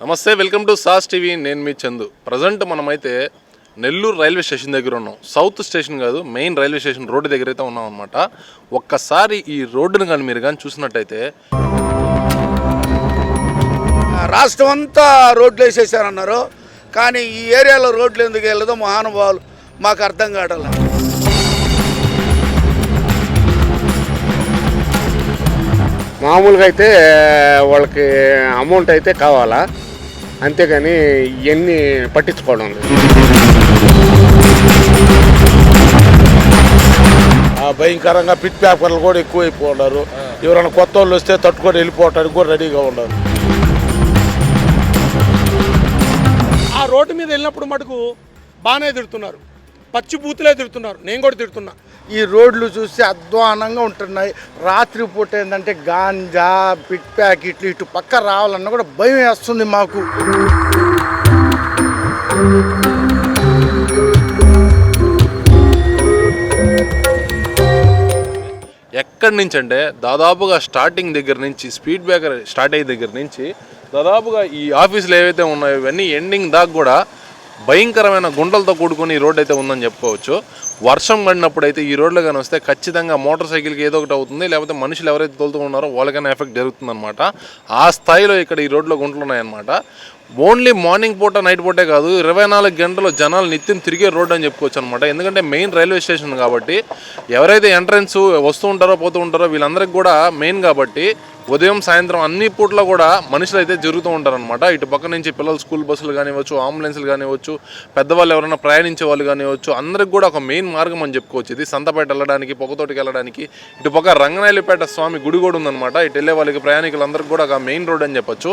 నమస్తే welcome to sauce TV. నేను మీ Chandu. Present మనమైతే నెల్లూరు రైల్వే స్టేషన్ దగ్గర ఉన్నాం. సౌత్ స్టేషన్ కాదు మెయిన్ రైల్వే స్టేషన్ రోడ్డు దగ్గర అయితే ఉన్నాం అనమాట ఒక్కసారి ఈ రోడ్డును కానీ మీరు కానీ చూసినట్టయితే రాష్ట్రం అంతా రోడ్లు వేసేసారన్నారు. కానీ ఈ ఏరియాలో రోడ్లు ఎందుకు వెళ్ళదో మహానుభావులు మాకు అర్థం కావడం లేదు. మామూలుగా అయితే వాళ్ళకి అమౌంట్ అయితే కావాలా? అంతేగాని ఇవన్నీ పట్టించుకోవడం భయంకరంగా పిట్ పేపర్లు కూడా ఎక్కువైపోతున్నారు ఎవరైనా కొత్త వాళ్ళు వస్తే తట్టుకొని వెళ్ళిపోవటానికి కూడా రెడీగా ఉన్నారు. ఆ రోడ్డు మీద వెళ్ళినప్పుడు మటుకు బాగానే తిడుతున్నారు. పచ్చి బూతులే తిడుతున్నారు. నేను కూడా తిడుతున్నా. ఈ రోడ్లు చూస్తే అధ్వానంగా ఉంటున్నాయి. రాత్రిపూట ఏంటంటే గాంజా పిట్ ప్యాకెట్లు ఇటు పక్క రావాలన్నా కూడా భయం వేస్తుంది మాకు. ఎక్కడి నుంచి అంటే దాదాపుగా స్టార్టింగ్ దగ్గర నుంచి స్పీడ్ బ్రేకర్ స్టార్ట్ అయ్యే దగ్గర నుంచి దాదాపుగా ఈ ఆఫీసులు ఏవైతే ఉన్నాయో ఇవన్నీ ఎండింగ్ దాకా కూడా భయంకరమైన గుండలతో కూడుకుని ఈ రోడ్ అయితే ఉందని చెప్పుకోవచ్చు. వర్షం పడినప్పుడు అయితే ఈ రోడ్లో కానీ వస్తే ఖచ్చితంగా మోటార్ సైకిల్కి ఏదో ఒకటి అవుతుంది లేకపోతే మనుషులు ఎవరైతే తోలుతూ ఉన్నారో వాళ్ళకైనా ఎఫెక్ట్ జరుగుతుందన్నమాట. ఆ స్థాయిలో ఇక్కడ ఈ రోడ్లో గుంటలు ఉన్నాయన్నమాట. ఓన్లీ మార్నింగ్ పూట నైట్ పూటే కాదు ఇరవై నాలుగు గంటలు జనాలు నిత్యం తిరిగే రోడ్ అని చెప్పుకోవచ్చు అనమాట ఎందుకంటే మెయిన్ రైల్వే స్టేషన్ కాబట్టి ఎవరైతే ఎంట్రన్స్ వస్తూ ఉంటారో పోతూ ఉంటారో వీళ్ళందరికీ కూడా మెయిన్ కాబట్టి ఉదయం సాయంత్రం అన్ని పూట్ల కూడా మనుషులు అయితే జరుగుతూ ఉంటారనమాట ఇటు పక్క నుంచి పిల్లలు స్కూల్ బస్సులు కానివ్వచ్చు అంబులెన్స్లు కానివ్వచ్చు పెద్దవాళ్ళు ఎవరైనా ప్రయాణించే వాళ్ళు కానివ్వచ్చు అందరికి కూడా ఒక మెయిన్ మార్గం అని చెప్పుకోవచ్చు. ఇది సంతపేట వెళ్ళడానికి పొగతోటికి వెళ్ళడానికి. ఇటు పక్క రంగనాయలపేట స్వామి గుడి కూడా ఉందన్నమాట. ఇటు వెళ్ళే వాళ్ళకి ప్రయాణికులందరికీ కూడా ఒక మెయిన్ రోడ్ అని చెప్పొచ్చు.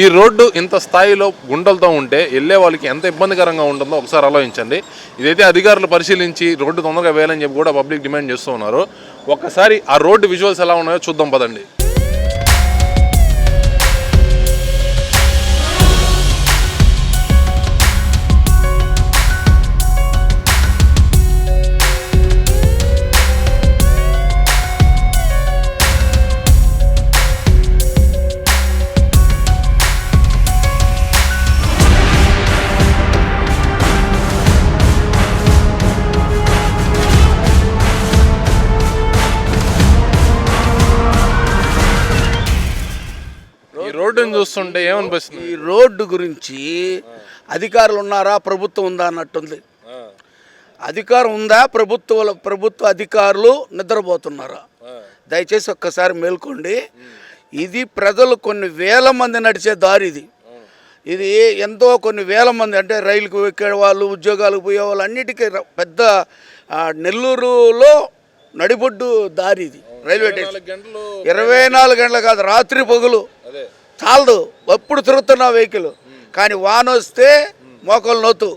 ఈ రోడ్డు ఇంత స్థాయిలో గుంటలతో ఉంటే వెళ్ళే వాళ్ళకి ఎంత ఇబ్బందికరంగా ఉంటుందో ఒకసారి ఆలోచించండి. ఇదైతే అధికారులు పరిశీలించి రోడ్డు తొందరగా వేయాలని చెప్పి కూడా పబ్లిక్ డిమాండ్ చేస్తూ ఉన్నారు. ఒక్కసారి ఆ రోడ్డు విజువల్స్ ఎలా ఉన్నాయో చూద్దాం పదండి. ఈ రోడ్డుని చూస్తుంటే ఏమనిపిస్తుంది? ఈ రోడ్డు గురించి అధికారులు ఉన్నారా? ప్రభుత్వం ఉందా అన్నట్టుంది. అధికారం ఉందా? ప్రభుత్వ ప్రభుత్వ అధికారులు నిద్రపోతున్నారా? దయచేసి ఒక్కసారి మేల్కోండి. ఇది ప్రజలు కొన్ని వేల మంది నడిచే దారి ఇది. ఇది ఎంతో కొన్ని వేల మంది అంటే రైలుకు ఎక్కే వాళ్ళు ఉద్యోగాలకు పోయే వాళ్ళు అన్నిటికీ పెద్ద నెల్లూరులో నడిబొడ్డు దారి ఇది. Railway station. ఇరవై నాలుగు గంటలు కాదు రాత్రి పగులు. చాలదు ఎప్పుడు తిరుగుతున్న వెహికల్. కానీ వాన వస్తే మోకలు నొత్తు.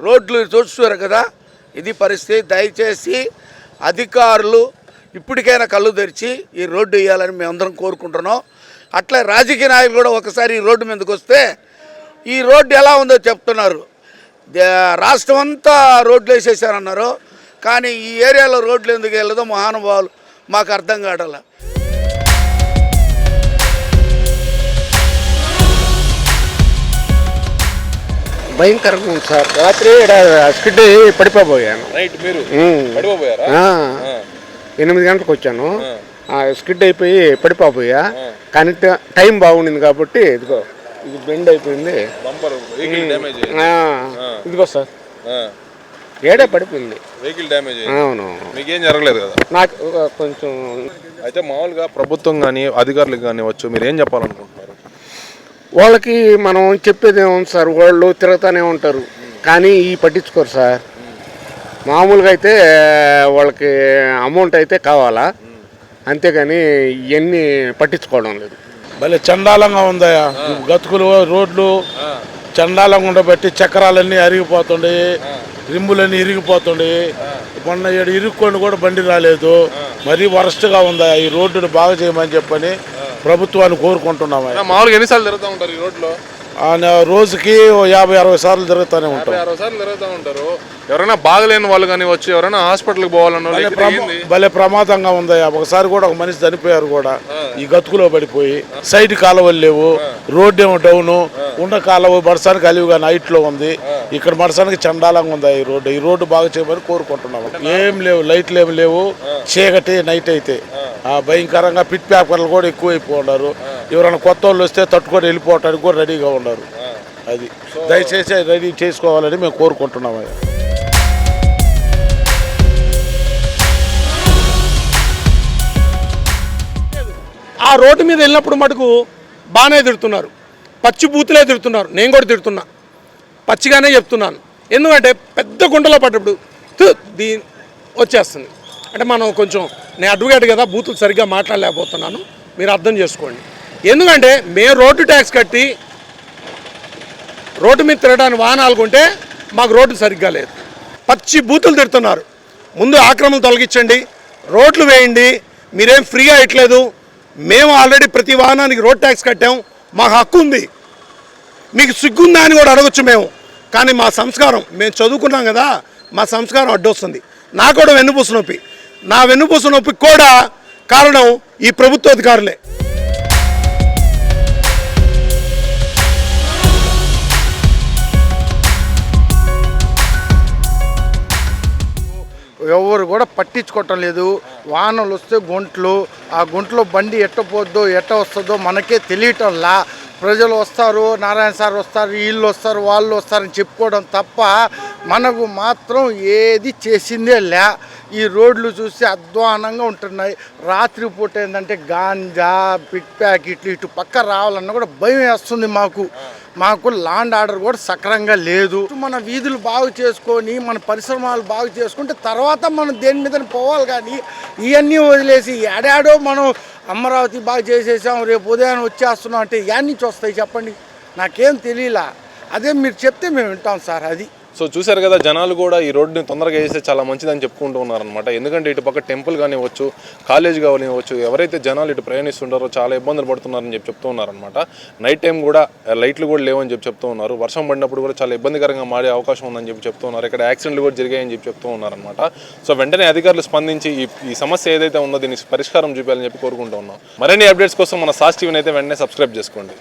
రోడ్లు చూస్తున్నారు కదా ఇది పరిస్థితి. దయచేసి అధికారులు ఇప్పటికైనా కళ్ళు తెరిచి ఈ రోడ్డు వేయాలని మేమందరం కోరుకుంటున్నాం. అట్లే రాజకీయ నాయకులు కూడా ఒకసారి ఈ రోడ్డు మీదకి వస్తే ఈ రోడ్డు ఎలా ఉందో చెప్తున్నారు. రాష్ట్రం అంతా రోడ్లు వేసేసారన్నారు. కానీ ఈ ఏరియాలో రోడ్లు ఎందుకు వెళ్ళదో మహానుభావులు మాకు అర్థం కావడం భయంకరంగా ఉంది సార్. రాత్రి స్కిడ్ పడిపోయాను నైట్ మీరు. పడిపోయారా ఎనిమిది గంటలకు వచ్చాను. ఆ, స్కిడ్ అయిపోయి పడిపోయా కానీ ట- బాగుండింది కాబట్టి ఇదిగో ఇది బెండ్ అయిపోయింది. ఇదిగో సార్. ఏడే పడిపోయింది. వెహికల్ డ్యామేజ్ అవును. మీకేం జరగలేదు కదా? నాకు కొంచెం అయితే మామూలుగా ప్రభుత్వం కానీ అధికారులకు కానీ వచ్చు. మీరు ఏం చెప్పాలనుకుంటున్నారు? వాళ్ళకి మనం చెప్పేది ఏముంది సార్? వాళ్ళు తిరుగుతూనే ఉంటారు. కానీ ఈ పట్టించుకోరు సార్. మామూలుగా అయితే వాళ్ళకి అమౌంట్ అయితే కావాలా? అంతేగాని ఇవన్నీ పట్టించుకోవడం లేదు. భలే చండాలంగా ఉందయ్యా. గతుకులు రోడ్లు చండాలంగా ఉండబట్టి చక్రాలన్నీ అరిగిపోతుండే రింబులన్నీ ఇరిగిపోతుండే మొన్న ఇరుక్కొని కూడా బండి రాలేదు. మరీ వరస్ట్గా ఉందా ఈ రోడ్డును బాగా చేయమని చెప్పని ప్రభుత్వాన్ని కోరుకుంటున్నామయ్యా మామూలుగా ఎన్నిసార్లు తిరుగుతూ ఉంటారు ఈ రోడ్లో? రోజుకి యాభై అరవై సార్లు తిరుగుతూనే ఉంటాం. యాభై అరవై సార్లు తిరుగుతూ ఉంటారు. ఎవరైనా బాగలేని వాళ్ళు కానీ వచ్చి ఎవరైనా హాస్పిటల్కి పోవాలన్న భలే ప్రమాదంగా ఉందయ్యా. ఒకసారి కూడా ఒక మనిషి చనిపోయారు కూడా. ఈ గతుకులో పడిపోయి. సైడ్ కాలువలు లేవు. రోడ్డు ఏమో డౌను. ఉన్న కాలువ మడసానికి అలివిగా నైట్లో ఉంది ఇక్కడ మడసానికి చండాలంగా ఉంది ఈ రోడ్డు? ఈ రోడ్డు బాగా చేయమని కోరుకుంటున్నాము ఏం లేవు. లైట్లు ఏమి లేవు. చీకటి నైట్ అయితే. భయంకరంగా పిట్ పేపర్లు కూడా ఎక్కువైపో ఉన్నారు. ఎవరైనా కొత్త వాళ్ళు వస్తే తట్టుకొని వెళ్ళిపోవటానికి కూడా రెడీగా ఉన్నారు. అది. దయచేసి రెడీ చేసుకోవాలని మేము కోరుకుంటున్నాము ఆ రోడ్డు మీద వెళ్ళినప్పుడు మటుకు బాగానే తిడుతున్నారు. పచ్చి బూతులే తిడుతున్నారు. నేను కూడా తిడుతున్నా. పచ్చిగానే చెప్తున్నాను. ఎందుకంటే పెద్ద గుంటలో పడ్డప్పుడు "థు, దీ వచ్చేస్తుంది. అంటే మనం కొంచెం నేను అడ్వకేట్ కదా బూతులు సరిగ్గా మాట్లాడలేకపోతున్నాను. మీరు అర్థం చేసుకోండి. ఎందుకంటే మేము రోడ్డు ట్యాక్స్ కట్టి రోడ్డు మీద తిరగడానికి వాహనాలు కొంటే మాకు రోడ్డు సరిగ్గా లేదు. పచ్చి బూతులు తిడుతున్నారు. ముందు ఆక్రమణ తొలగించండి. రోడ్లు వేయండి. మీరేం ఫ్రీగా ఇట్లేదు మేము ఆల్రెడీ ప్రతి వాహనానికి రోడ్ ట్యాక్స్ కట్టాం. మాకు హక్కు ఉంది. మీకు సిగ్గుందా అని కూడా అడగొచ్చు మేము. కానీ మా సంస్కారం మేము చదువుకున్నాం కదా మా సంస్కారం అడ్డొస్తుంది. నాకు కూడా వెన్నుపూస నొప్పి. నా వెన్నుపూస నొప్పికి కూడా కారణం ఈ ప్రభుత్వ అధికారులే. ఎవరు కూడా పట్టించుకోవటం లేదు. వాహనాలు వస్తే గుంట్లు ఆ గుంట్లో బండి ఎట్ట పోద్దో ఎట్ట వస్తుందో మనకే తెలియటంలా ప్రజలు వస్తారు నారాయణ సార్ వస్తారు వీళ్ళు వస్తారు వాళ్ళు వస్తారని చెప్పుకోవడం తప్ప మనకు మాత్రం ఏది చేసిందే లే. ఈ రోడ్లు చూసి అధ్వానంగా ఉంటున్నాయి. రాత్రిపూట ఏంటంటే గాంజా పిట్ ప్యాకెట్లు ఇటు పక్క రావాలన్నా కూడా భయం వేస్తుంది మాకు. మాకు లాండ్ ఆర్డర్ కూడా సక్రంగా లేదు. మన వీధులు బాగు చేసుకొని మన పరిశ్రమలు బాగు చేసుకుంటే తర్వాత మనం దేని మీద పోవాలి కానీ ఇవన్నీ వదిలేసి ఏడాడో మనం అమరావతి బాగా చేసేసాం రేపు ఉదయం వచ్చేస్తున్నాం అంటే యాడ్ నుంచి వస్తాయి చెప్పండి. నాకేం తెలియలా. అదే మీరు చెప్తే మేము వింటాం సార్ అది. సో చూశారు కదా జనాలు కూడా ఈ రోడ్డుని తొందరగా వేస్తే చాలా మంచిదని చెప్పుకుంటూ ఉన్నారనమాట ఎందుకంటే ఇటు పక్క టెంపుల్ కానివ్వచ్చు కాలేజ్ కానివ్వచ్చు ఎవరైతే జనాలు ఇటు ప్రయాణిస్తుంటారో చాలా ఇబ్బందులు పడుతున్నారని చెప్పి చెప్తూ ఉన్నారనమాట నైట్ టైం కూడా లైట్లు కూడా లేవని చెప్పి చెప్తూ ఉన్నారు. వర్షం పడినప్పుడు కూడా చాలా ఇబ్బందికరంగా మారే అవకాశం ఉందని చెప్పి చెప్తూ ఉన్నారు. ఇక్కడ యాక్సిడెంట్లు కూడా జరిగాయని చెప్పి చెప్తూ ఉన్నారనమాట సో వెంటనే అధికారులు స్పందించి ఈ ఈ సమస్య ఏదైతే ఉందో దీనికి పరిష్కారం చూపాలని చెప్పి కోరుకుంటూ ఉన్నాం. మరిన్ని అప్డేట్స్ కోసం మన సాస్ టీవీని అయితే వెంటనే సబ్స్క్రైబ్ చేసుకోండి.